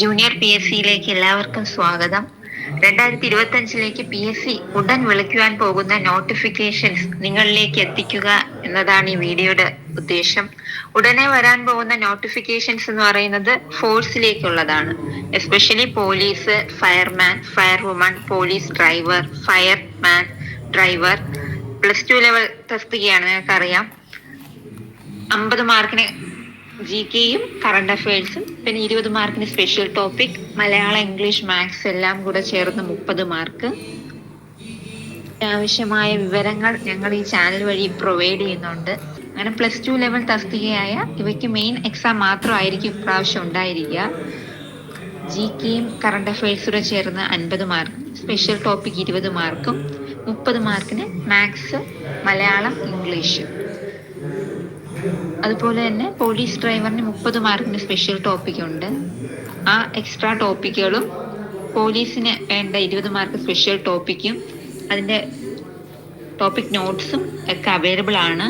Junior P S സിയിലേക്ക് എല്ലാവർക്കും സ്വാഗതം. രണ്ടായിരത്തി ഇരുപത്തി അഞ്ചിലേക്ക് പി എസ് സി ഉടൻ വിളിക്കുവാൻ പോകുന്ന നോട്ടിഫിക്കേഷൻസ് നിങ്ങളിലേക്ക് എത്തിക്കുക എന്നതാണ് ഈ വീഡിയോയുടെ ഉദ്ദേശം. ഉടനെ വരാൻ പോകുന്ന നോട്ടിഫിക്കേഷൻസ് എന്ന് പറയുന്നത് ഫോഴ്സിലേക്കുള്ളതാണ് especially police fireman fire woman police driver fireman driver plus two level തസ്തികയാണ് നിങ്ങൾക്കറിയാം. അമ്പത് മാർക്കിന് ജി കെയും കറണ്ട് അഫയേഴ്സും പിന്നെ ഇരുപത് മാർക്കിന് special topic Malayalam English maths എല്ലാം കൂടെ ചേർന്ന് മുപ്പത് മാർക്ക്. ആവശ്യമായ വിവരങ്ങൾ ഞങ്ങൾ ഈ ചാനൽ വഴി പ്രൊവൈഡ് ചെയ്യുന്നുണ്ട്. അങ്ങനെ പ്ലസ് ടു ലെവൽ തസ്തികയായ ഇവയ്ക്ക് മെയിൻ എക്സാം മാത്രമായിരിക്കും ഇപ്രാവശ്യം ഉണ്ടായിരിക്കുക. ജി കെയും കറണ്ട് അഫയേഴ്സൂടെ ചേർന്ന് അൻപത് മാർക്ക് സ്പെഷ്യൽ ടോപ്പിക് ഇരുപത് മാർക്കും മുപ്പത് മാർക്കിന് മാത്സ് മലയാളം ഇംഗ്ലീഷ് അതുപോലെ തന്നെ പോലീസ് ഡ്രൈവറിന് മുപ്പത് മാർക്കിന് സ്പെഷ്യൽ ടോപ്പിക് ഉണ്ട്. ആ എക്സ്ട്രാ ടോപ്പിക്കുകളും പോലീസിന് വേണ്ട ഇരുപത് മാർക്ക് സ്പെഷ്യൽ ടോപ്പിക്കും അതിന്റെ ടോപ്പിക് നോട്ട്സും ഒക്കെ അവൈലബിൾ ആണ്.